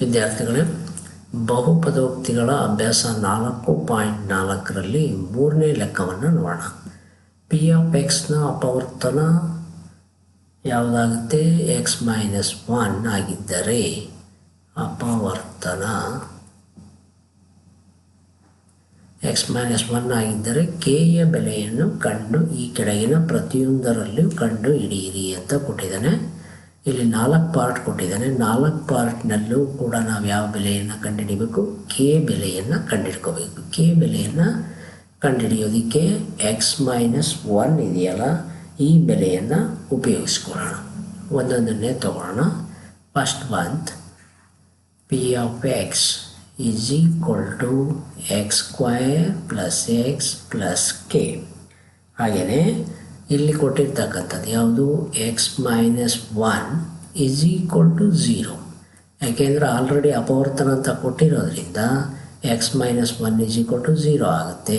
ವಿದ್ಯಾರ್ಥಿಗಳೇ, ಬಹುಪದೋಕ್ತಿಗಳ ಅಭ್ಯಾಸ ನಾಲ್ಕು ಪಾಯಿಂಟ್ ನಾಲ್ಕರಲ್ಲಿ ಮೂರನೇ ಲೆಕ್ಕವನ್ನು ನೋಡೋಣ. ಪಿ ಆಫ್ ಎಕ್ಸ್ನ ಅಪವರ್ತನ ಯಾವುದಾಗುತ್ತೆ? ಎಕ್ಸ್ ಮೈನಸ್ ಒನ್ ಆಗಿದ್ದರೆ ಅಪವರ್ತನ ಎಕ್ಸ್ ಮೈನಸ್ ಒನ್ ಆಗಿದ್ದರೆ ಕೆಯ ಬೆಲೆಯನ್ನು ಕಂಡು ಈ ಕೆಳಗಿನ ಪ್ರತಿಯೊಂದರಲ್ಲಿಯೂ ಕಂಡು ಹಿಡಿಯಿರಿ ಅಂತ ಕೊಟ್ಟಿದ್ದಾನೆ. ಇಲ್ಲಿ ನಾಲ್ಕು ಪಾರ್ಟ್ ಕೊಟ್ಟಿದ್ದಾನೆ. ನಾಲ್ಕು ಪಾರ್ಟ್ನಲ್ಲೂ ಕೂಡ ನಾವು ಯಾವ ಬೆಲೆಯನ್ನು ಕಂಡುಹಿಡಿಬೇಕು? ಕೆ ಬೆಲೆಯನ್ನು ಕಂಡುಹಿಡ್ಕೋಬೇಕು. ಕೆ ಬೆಲೆಯನ್ನು ಕಂಡುಹಿಡಿಯೋದಕ್ಕೆ ಎಕ್ಸ್ ಮೈನಸ್ ಒನ್ ಇದೆಯಲ್ಲ, ಈ ಬೆಲೆಯನ್ನು ಉಪಯೋಗಿಸ್ಕೊಳ್ಳೋಣ. ಒಂದೊಂದನ್ನೇ ತಗೊಳ್ಳೋಣ. First month P of x is equal to x square plus x plus K ಹಾಗೆಯೇ ಇಲ್ಲಿ ಕೊಟ್ಟಿರ್ತಕ್ಕಂಥದ್ದು ಯಾವುದು x minus one is equal to zero ಯಾಕೆಂದರೆ ಆಲ್ರೆಡಿ ಅಪವರ್ತನ ಅಂತ ಕೊಟ್ಟಿರೋದ್ರಿಂದ x minus one is equal to zero ಆಗುತ್ತೆ.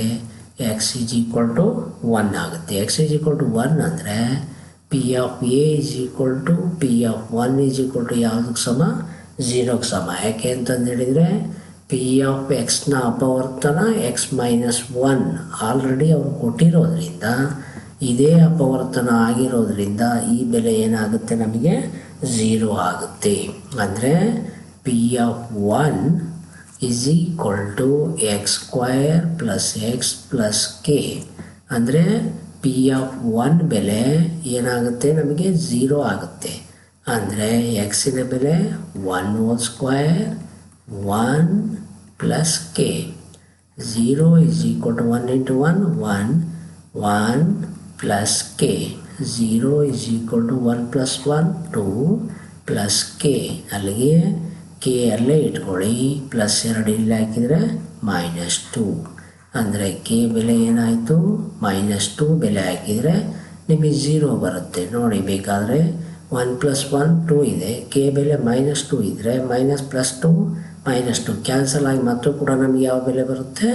X is equal to one ಆಗುತ್ತೆ. X is equal to one ಅಂದರೆ P of A is equal to P of one is equal to ಯಾವುದಕ್ಕೆ ಸಮ? ಝೀರೋಗೆ ಸಮ. ಯಾಕೆ ಅಂತಂದು ಹೇಳಿದರೆ ಪಿ ಆಫ್ ಎಕ್ಸ್ನ ಅಪವರ್ತನ ಎಕ್ಸ್ ಮೈನಸ್ ಒನ್ ಆಲ್ರೆಡಿ ಅವ್ರು ಕೊಟ್ಟಿರೋದ್ರಿಂದ ಇದೇ ಅಪವರ್ತನ ಆಗಿರೋದ್ರಿಂದ ಈ ಬೆಲೆ ಏನಾಗುತ್ತೆ ನಮಗೆ? ಝೀರೋ ಆಗುತ್ತೆ. ಅಂದರೆ P of one is equal to x square plus x plus K ಅಂದರೆ ಪಿ ಆಫ್ ಒನ್ ಬೆಲೆ ಏನಾಗುತ್ತೆ? ನಮಗೆ ಝೀರೋ ಆಗುತ್ತೆ. ಅಂದರೆ ಎಕ್ಸಿನ ಬೆಲೆ one whole square one plus K zero is equal to one into one one one plus K zero is equal to one plus one two plus K ಅಲ್ಲಿಗೆ K ಅಲ್ಲೇ ಇಟ್ಕೊಳ್ಳಿ. ಪ್ಲಸ್ ಎರಡು ಇಲ್ಲಿ ಹಾಕಿದರೆ ಮೈನಸ್ ಟು ಅಂದರೆ K ಬೆಲೆ ಏನಾಯಿತು? Minus two ಬೆಲೆ ಹಾಕಿದರೆ ನಿಮಗೆ ಝೀರೋ ಬರುತ್ತೆ. ನೋಡಿ, ಬೇಕಾದರೆ ಒನ್ ಪ್ಲಸ್ ಒನ್ ಟೂ ಇದೆ. ಕೆ ಬೆಲೆ ಮೈನಸ್ ಟು ಇದ್ದರೆ minus plus two minus two cancel ಆಗಿ ಮತ್ತು ಕೂಡ ನಮಗೆ ಯಾವ ಬೆಲೆ ಬರುತ್ತೆ?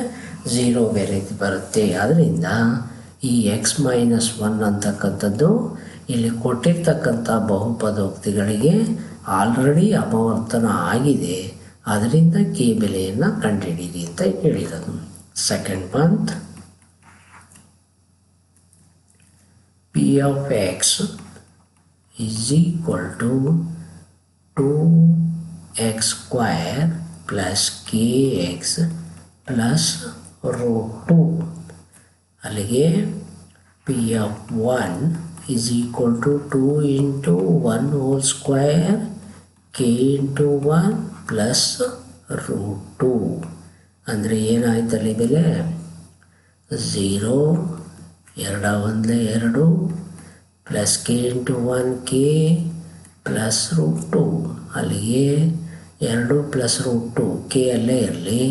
ಝೀರೋ ಬೆಲೆ ಬರುತ್ತೆ. ಅದರಿಂದ ಈ ಎಕ್ಸ್ ಮೈನಸ್ ಒನ್ ಅಂತಕ್ಕಂಥದ್ದು ಇಲ್ಲಿ ಕೊಟ್ಟಿರ್ತಕ್ಕಂಥ ಬಹುಪದೋಕ್ತಿಗಳಿಗೆ ಆಲ್ರೆಡಿ ಅಪವರ್ತನ ಆಗಿದೆ. ಅದರಿಂದ ಕೆ ಬೆಲೆಯನ್ನು ಕಂಡುಹಿಡೀರಿ ಅಂತ ಹೇಳಿರೋದು. Second month P of x is equal to 2x square plus kx plus root 2 ಅಲ್ಲಿಗೆ P of one is equal to two into one whole square K into one plus root two ಅಂದರೆ ಏನಾಯ್ತಲ್ಲಿ ಬೆಲೆ? Zero ಎರಡ ಒಂದೇ ಎರಡು plus K into one K plus root two ಅಲ್ಲಿಗೆ ಎರಡು plus root to K ಅಲ್ಲೇ ಇರಲಿ.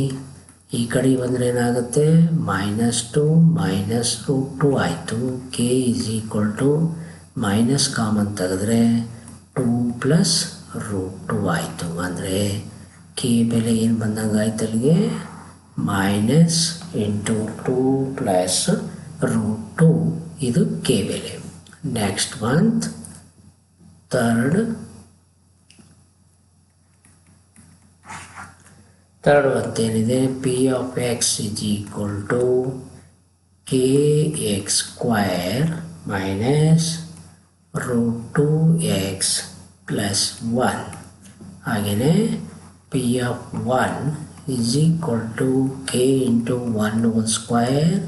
ಈ ಕಡೆ ಬಂದರೆ ಏನಾಗುತ್ತೆ? Minus two minus root two ಆಯಿತು. K is equal to minus common ತೆಗೆದ್ರೆ ಟೂ ಪ್ಲಸ್ ರೂಟ್ ಟು ಆಯಿತು. ಅಂದರೆ ಕೆ ಬೆಲೆ ಏನು ಬಂದಂಗೆ ಆಯ್ತು ಅಲ್ಲಿಗೆ? Minus into two plus root two ಇದು ಕೆ ಬೆಲೆ. Next month third third month ಏನಿದೆ P of X is equal to K X square minus root two X plus one ಹಾಗೆಯೇ P of one is equal to K into one whole square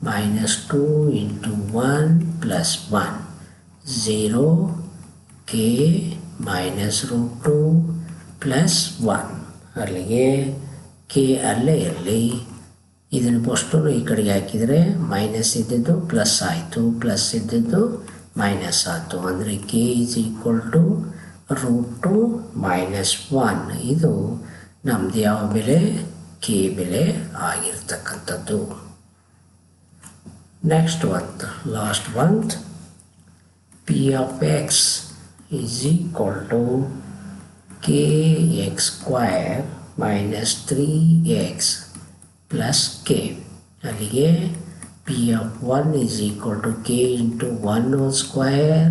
minus 2 into 1 plus 1 0 k minus root 2 plus 1 ಅಲ್ಲಿಗೆ K ಅಲ್ಲೇ ಇರಲಿ. ಇದನ್ನು first ಈ ಕಡೆಗೆ ಹಾಕಿದರೆ minus ಇದ್ದಿದ್ದು plus ಆಯಿತು ಪ್ಲಸ್ ಇದ್ದಿದ್ದು ಮೈನಸ್ ಆಯಿತು. ಅಂದರೆ K is equal to root two minus one ಇದು ನಮ್ಮದು ಯಾವ ಬೆಲೆ? ಕೆ ಬೆಲೆ ಆಗಿರ್ತಕ್ಕಂಥದ್ದು. Next month last month P of x is equal to kx square minus 3x plus k. ಅಲ್ಲಿಗೆ P of one is equal to K into one whole square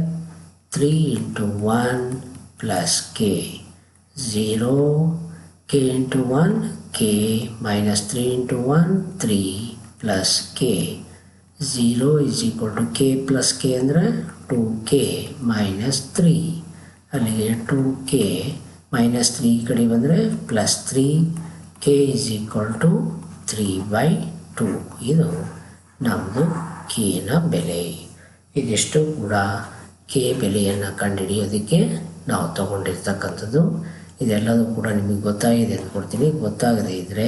three into one plus K zero K into one K minus three into one three plus K zero is equal to K plus K ಅಂದರೆ two K minus three ಅಲ್ಲಿಗೆ two K minus three ಈ ಕಡೆ ಬಂದರೆ plus three K is equal to three by two ಇದು ನಮ್ಮದು ಕೆನ ಬೆಲೆ. ಇದಿಷ್ಟು ಕೂಡ ಕೆ ಬೆಲೆಯನ್ನು ಕಂಡುಹಿಡಿಯೋದಕ್ಕೆ ನಾವು ತಗೊಂಡಿರ್ತಕ್ಕಂಥದ್ದು. ಇದೆಲ್ಲದೂ ಕೂಡ ನಿಮಗೆ ಗೊತ್ತಾಗಿದೆ ಅಂದ್ಕೊಡ್ತೀನಿ ಗೊತ್ತಾಗದೇ ಇದ್ದರೆ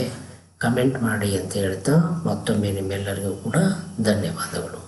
ಕಮೆಂಟ್ ಮಾಡಿ ಅಂತ ಹೇಳ್ತಾ ಮತ್ತೊಮ್ಮೆ ನಿಮ್ಮೆಲ್ಲರಿಗೂ ಕೂಡ ಧನ್ಯವಾದಗಳು.